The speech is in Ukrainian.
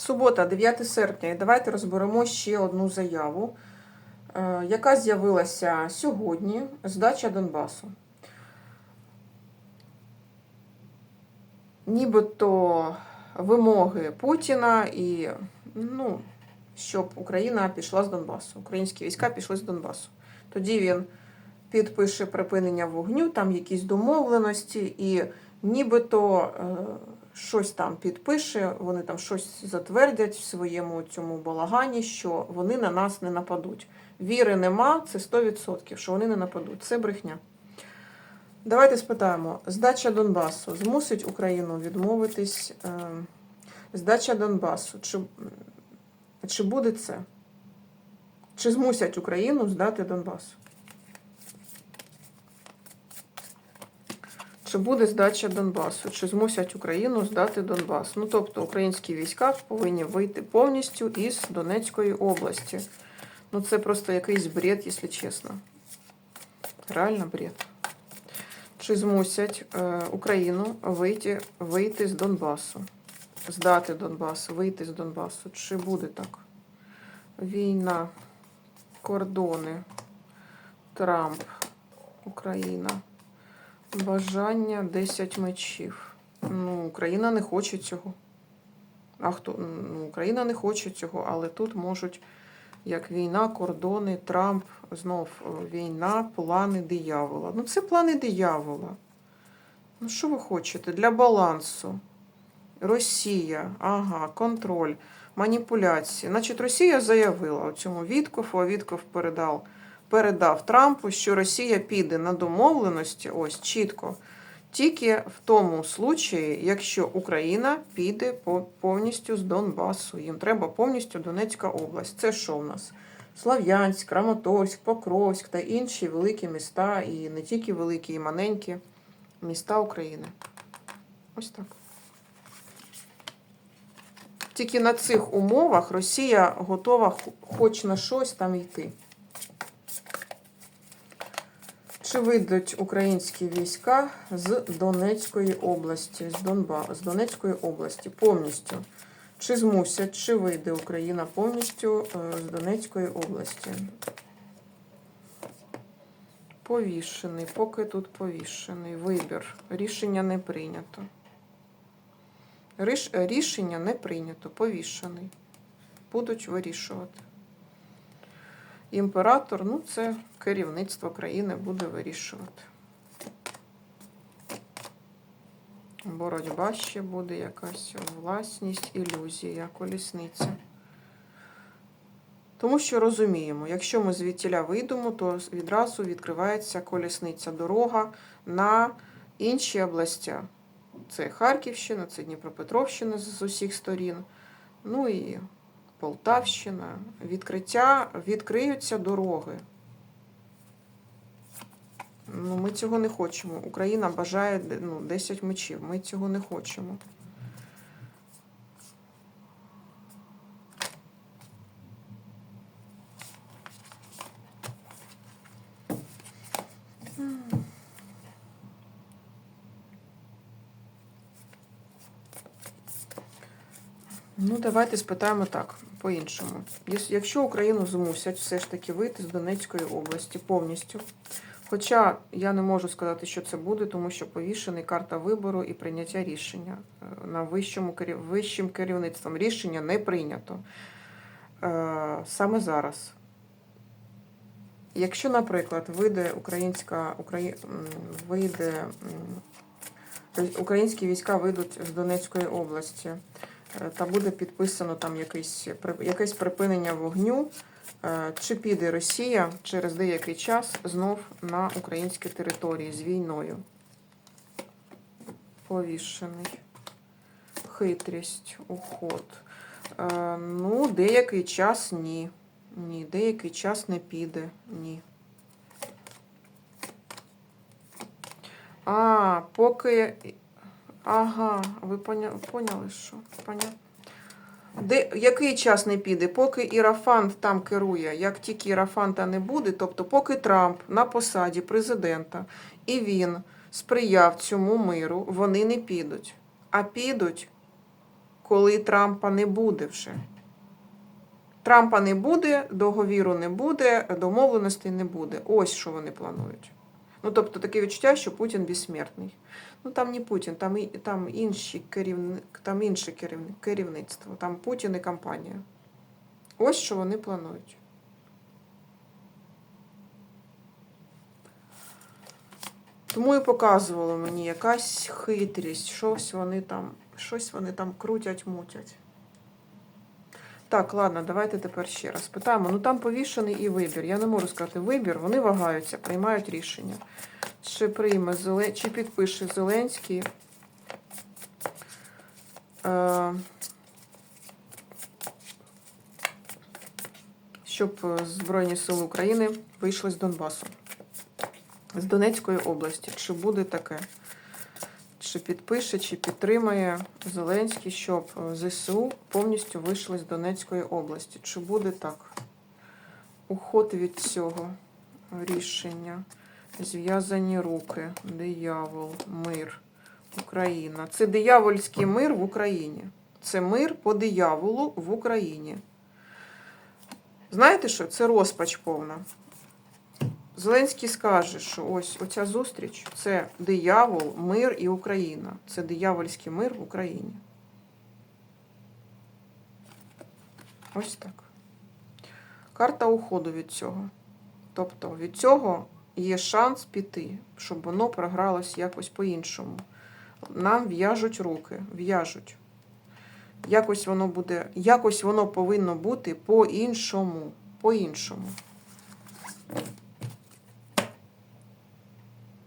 Субота, 9 серпня. І давайте розберемо ще одну заяву, е, яка з'явилася сьогодні. Здача Донбасу. Нібито вимоги Путіна і ну, щоб Україна пішла з Донбасу. Українські війська пішли з Донбасу. Тоді він підпише припинення вогню, там якісь домовленості, і нібито е, щось там підпише, вони там щось затвердять в своєму цьому балагані, що вони на нас не нападуть. Віри нема, це 100%, що вони не нападуть. Це брехня. Давайте спитаємо: здача Донбасу змусить Україну відмовитись? Е, здача Донбасу, чи, чи буде це? Чи змусять Україну здати Донбас? Чи буде здача Донбасу? Чи змусять Україну здати Донбас? Ну, тобто українські війська повинні вийти повністю із Донецької області. Ну, це просто якийсь бред, якщо чесно. Реально бред. Чи змусять е, Україну вийти, вийти з Донбасу? Здати Донбас, вийти з Донбасу? Чи буде так? Війна, кордони, Трамп, Україна. Бажання 10 мечів. Ну, Україна не хоче цього. А хто? Ну, Україна не хоче цього, але тут можуть, як війна, кордони, Трамп, знов е, війна, плани диявола. Ну, це плани диявола. Ну, що ви хочете? Для балансу. Росія, ага, контроль, маніпуляції. Значить, Росія заявила у цьому Віткофу, а Вітков передав передав Трампу, що Росія піде на домовленості, ось чітко, тільки в тому случаї, якщо Україна піде повністю з Донбасу. Їм треба повністю Донецька область. Це що в нас? Слов'янськ, Краматорськ, Покровськ та інші великі міста, і не тільки великі, і маленькі міста України. Ось так. Тільки на цих умовах Росія готова хоч на щось там йти. Чи вийдуть українські війська з Донецької області, з Донба, з Донецької області повністю? Чи змусять, чи вийде Україна повністю е, з Донецької області? Повішений, поки тут повішений. Вибір. Рішення не прийнято. Рішення не прийнято, повішений. Будуть вирішувати. Імператор, ну, це керівництво країни буде вирішувати. Боротьба ще буде якась власність, ілюзія, колісниця. Тому що розуміємо, якщо ми звідтіля вийдемо, то відразу відкривається колісниця дорога на інші області. Це Харківщина, це Дніпропетровщина з усіх сторін. Ну і Полтавщина. Відкриття, відкриються дороги. Ну, Ми цього не хочемо. Україна бажає ну, 10 мечів. Ми цього не хочемо. Ну, давайте спитаємо так, по-іншому. Якщо Україну змусять все ж таки вийти з Донецької області повністю. Хоча я не можу сказати, що це буде, тому що повішений карта вибору і прийняття рішення е, на вищому вищим керівництвом. Рішення не прийнято е, саме зараз. Якщо, наприклад, вийде українська Украї... вийде українські війська вийдуть з Донецької області, та буде підписано там якесь, якесь припинення вогню. Чи піде Росія через деякий час знов на українські території з війною? Повішений. Хитрість, уход. Ну, деякий час ні. Ні, деякий час не піде. Ні. А, поки. Ага, ви поняли, що? Понятно. Де, Який час не піде? Поки Ірафант там керує, як тільки Ірафанта не буде, тобто поки Трамп на посаді президента і він сприяв цьому миру, вони не підуть. А підуть, коли Трампа не буде вже. Трампа не буде, договіру не буде, домовленостей не буде. Ось що вони планують. Ну, тобто таке відчуття, що Путін безсмертний. Ну там не Путін, там, і- там, інші керівник, там інше керівництво, там Путін і компанія. Ось що вони планують. Тому і показувало мені якась хитрість, щось вони там, щось вони там крутять, мутять. Так, ладно, давайте тепер ще раз питаємо. Ну там повішений і вибір. Я не можу сказати вибір, вони вагаються, приймають рішення. Чи прийме Зелен... чи підпише Зеленський. Е... Щоб е, Збройні Сили України вийшли з Донбасу, з Донецької області. Чи буде таке? Чи підпише, чи підтримає Зеленський, щоб е, ЗСУ повністю вийшли з Донецької області? Чи буде так? Уход від цього рішення. Зв'язані руки, диявол, мир, Україна. Це диявольський мир в Україні. Це мир по дияволу в Україні. Знаєте що? Це розпач повна. Зеленський скаже, що ось оця зустріч це диявол, мир і Україна. Це диявольський мир в Україні. Ось так. Карта уходу від цього. Тобто від цього є шанс піти, щоб воно програлось якось по-іншому. Нам в'яжуть руки, в'яжуть. Якось воно буде, якось воно повинно бути по-іншому. По-іншому.